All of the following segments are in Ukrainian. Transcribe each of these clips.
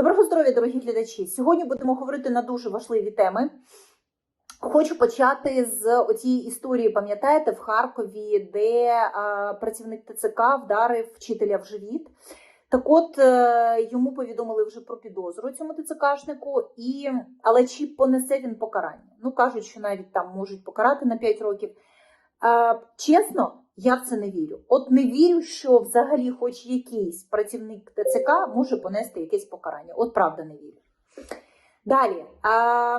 Доброго здоров'я, дорогі глядачі! Сьогодні будемо говорити на дуже важливі теми. Хочу почати з оцієї історії, пам'ятаєте, в Харкові, де е, працівник ТЦК вдарив вчителя в живіт. Так от е, йому повідомили вже про підозру цьому ТЦКшнику, і... але чи понесе він покарання? Ну, кажуть, що навіть там можуть покарати на 5 років. Е, чесно, я в це не вірю. От не вірю, що взагалі, хоч якийсь працівник ТЦК може понести якесь покарання. От правда не вірю. Далі. А,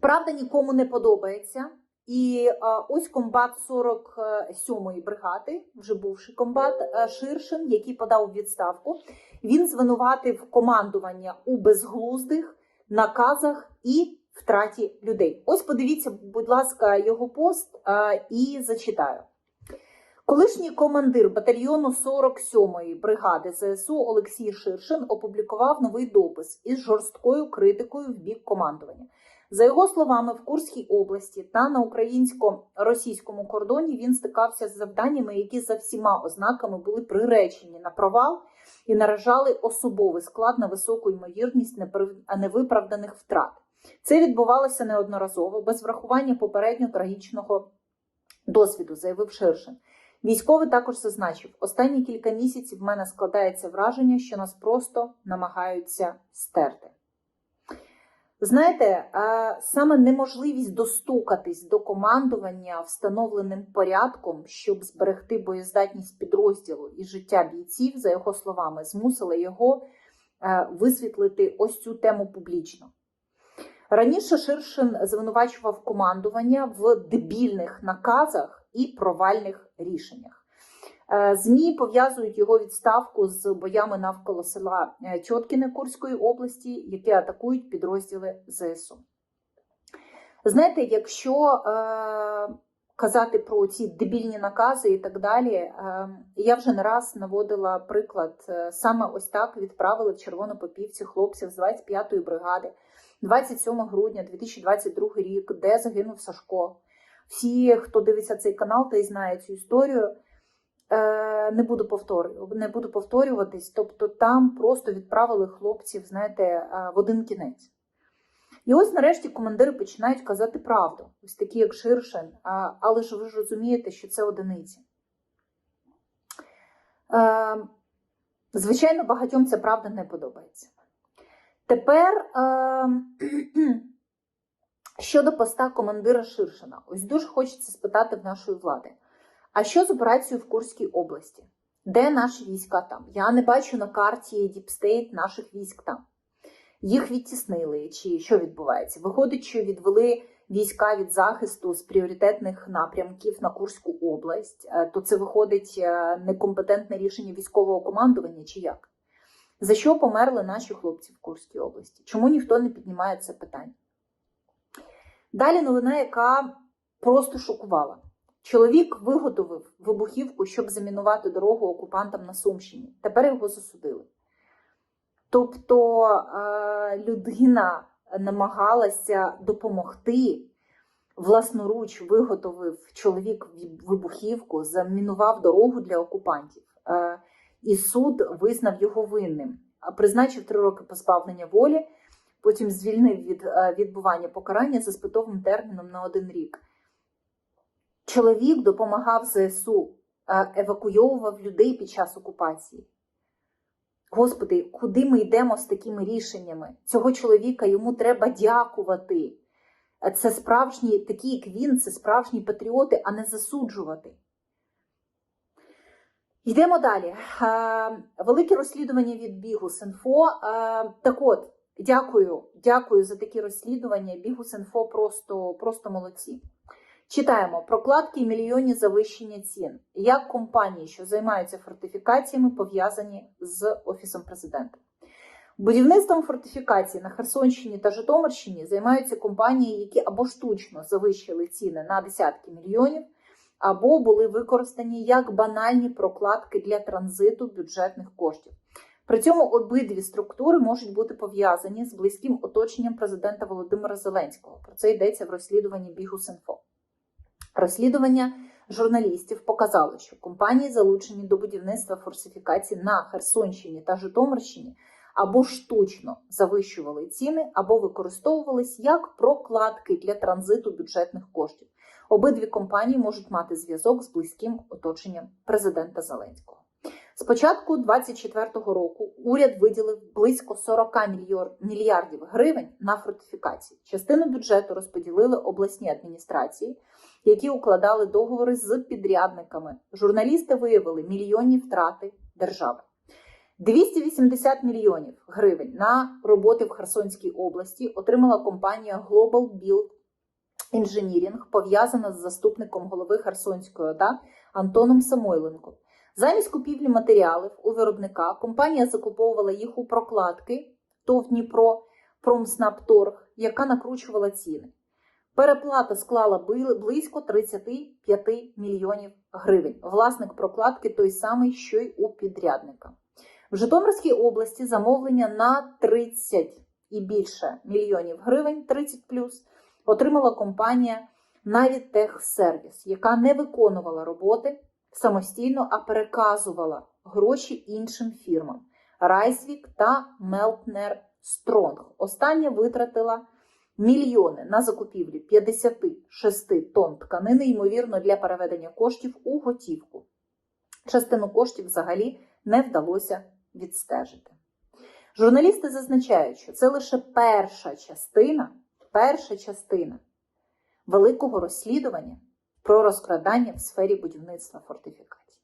правда нікому не подобається. І а, ось комбат 47-ї бригади, вже бувший комбат Ширшин, який подав відставку. Він звинуватив командування у безглуздих наказах і втраті людей. Ось подивіться, будь ласка, його пост а, і зачитаю. Колишній командир батальйону 47-ї бригади ЗСУ Олексій Ширшин опублікував новий допис із жорсткою критикою в бік командування. За його словами, в Курській області та на українсько-російському кордоні він стикався з завданнями, які за всіма ознаками були приречені на провал і наражали особовий склад на високу ймовірність невиправданих втрат. Це відбувалося неодноразово без врахування попередньо трагічного досвіду, заявив Ширшин. Військовий також зазначив, останні кілька місяців в мене складається враження, що нас просто намагаються стерти. Знаєте, саме неможливість достукатись до командування встановленим порядком, щоб зберегти боєздатність підрозділу і життя бійців, за його словами, змусила його висвітлити ось цю тему публічно. Раніше Ширшин звинувачував командування в дебільних наказах і провальних рішеннях. ЗМІ пов'язують його відставку з боями навколо села Чоткіне Курської області, які атакують підрозділи ЗСУ. Знаєте, якщо е, казати про ці дебільні накази і так далі, е, я вже не раз наводила приклад, е, саме ось так відправили в Червонопопівці хлопців з 25-ї бригади 27 грудня 2022 рік, де загинув Сашко. Всі, хто дивиться цей канал, та й знає цю історію. Не буду повторювати, не буду повторюватись, тобто там просто відправили хлопців, знаєте, в один кінець. І ось нарешті командири починають казати правду, ось такі, як Ширшин, але ж ви ж розумієте, що це одиниці. Звичайно, багатьом ця правда не подобається. Тепер щодо поста командира Ширшина, ось дуже хочеться спитати в нашої влади. А що з операцією в Курській області? Де наші війська там? Я не бачу на карті Діпстейт наших військ там. Їх відтіснили, чи що відбувається? Виходить, що відвели війська від захисту з пріоритетних напрямків на Курську область, то це виходить некомпетентне рішення військового командування, чи як? За що померли наші хлопці в Курській області? Чому ніхто не піднімає це питання? Далі новина, яка просто шокувала. Чоловік виготовив вибухівку, щоб замінувати дорогу окупантам на Сумщині. Тепер його засудили. Тобто людина намагалася допомогти, власноруч виготовив чоловік вибухівку, замінував дорогу для окупантів. І суд визнав його винним, призначив три роки позбавлення волі, потім звільнив від відбування покарання за спитовим терміном на один рік. Чоловік допомагав ЗСУ, евакуйовував людей під час окупації. Господи, куди ми йдемо з такими рішеннями? Цього чоловіка йому треба дякувати. Це справжні, такі, як він, це справжні патріоти, а не засуджувати. Йдемо далі. Велике розслідування від Бігус.Інфо. Так от, дякую, дякую за такі розслідування. Бігус.Інфо просто, просто молодці. Читаємо прокладки і мільйонні завищення цін. Як компанії, що займаються фортифікаціями, пов'язані з Офісом президента. Будівництвом фортифікацій на Херсонщині та Житомирщині займаються компанії, які або штучно завищили ціни на десятки мільйонів, або були використані як банальні прокладки для транзиту бюджетних коштів. При цьому обидві структури можуть бути пов'язані з близьким оточенням президента Володимира Зеленського. Про це йдеться в розслідуванні Бігус.Інфо. Розслідування журналістів показало, що компанії, залучені до будівництва форсифікацій на Херсонщині та Житомирщині, або штучно завищували ціни, або використовувались як прокладки для транзиту бюджетних коштів. Обидві компанії можуть мати зв'язок з близьким оточенням президента Зеленського. З початку 2024 року уряд виділив близько 40 мільярдів гривень на фортифікації. Частину бюджету розподілили обласні адміністрації, які укладали договори з підрядниками. Журналісти виявили мільйонні втрати держави. 280 мільйонів гривень на роботи в Херсонській області отримала компанія Global Build Engineering, пов'язана з заступником голови Херсонської ОДА Антоном Самойленком. Замість купівлі матеріалів у виробника компанія закуповувала їх у прокладки ТОВ Дніпро Промснабторг, яка накручувала ціни. Переплата склала близько 35 мільйонів гривень. Власник прокладки той самий, що й у підрядника. В Житомирській області замовлення на 30 і більше мільйонів гривень, 30 плюс, отримала компанія Навітехсервіс, яка не виконувала роботи самостійно, а переказувала гроші іншим фірмам Райсвік та Мелтнер Стронг. Остання витратила мільйони на закупівлі 56 тонн тканини, ймовірно, для переведення коштів у готівку. Частину коштів взагалі не вдалося відстежити. Журналісти зазначають, що це лише перша частина, перша частина великого розслідування про розкрадання в сфері будівництва фортифікацій.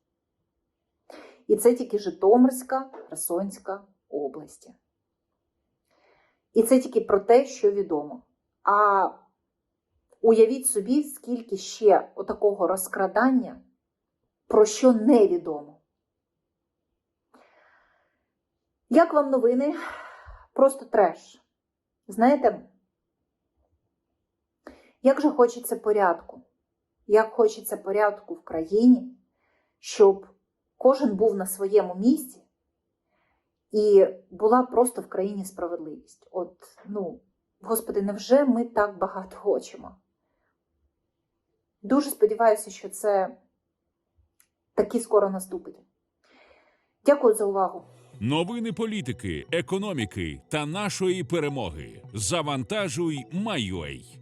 І це тільки Житомирська, Херсонська області. І це тільки про те, що відомо. А уявіть собі, скільки ще отакого розкрадання, про що невідомо. Як вам новини? Просто треш. Знаєте, як же хочеться порядку? Як хочеться порядку в країні, щоб кожен був на своєму місці і була просто в країні справедливість. От, ну, Господи, невже ми так багато хочемо? Дуже сподіваюся, що це таки скоро наступить. Дякую за увагу. Новини політики, економіки та нашої перемоги. Завантажуй, Майой.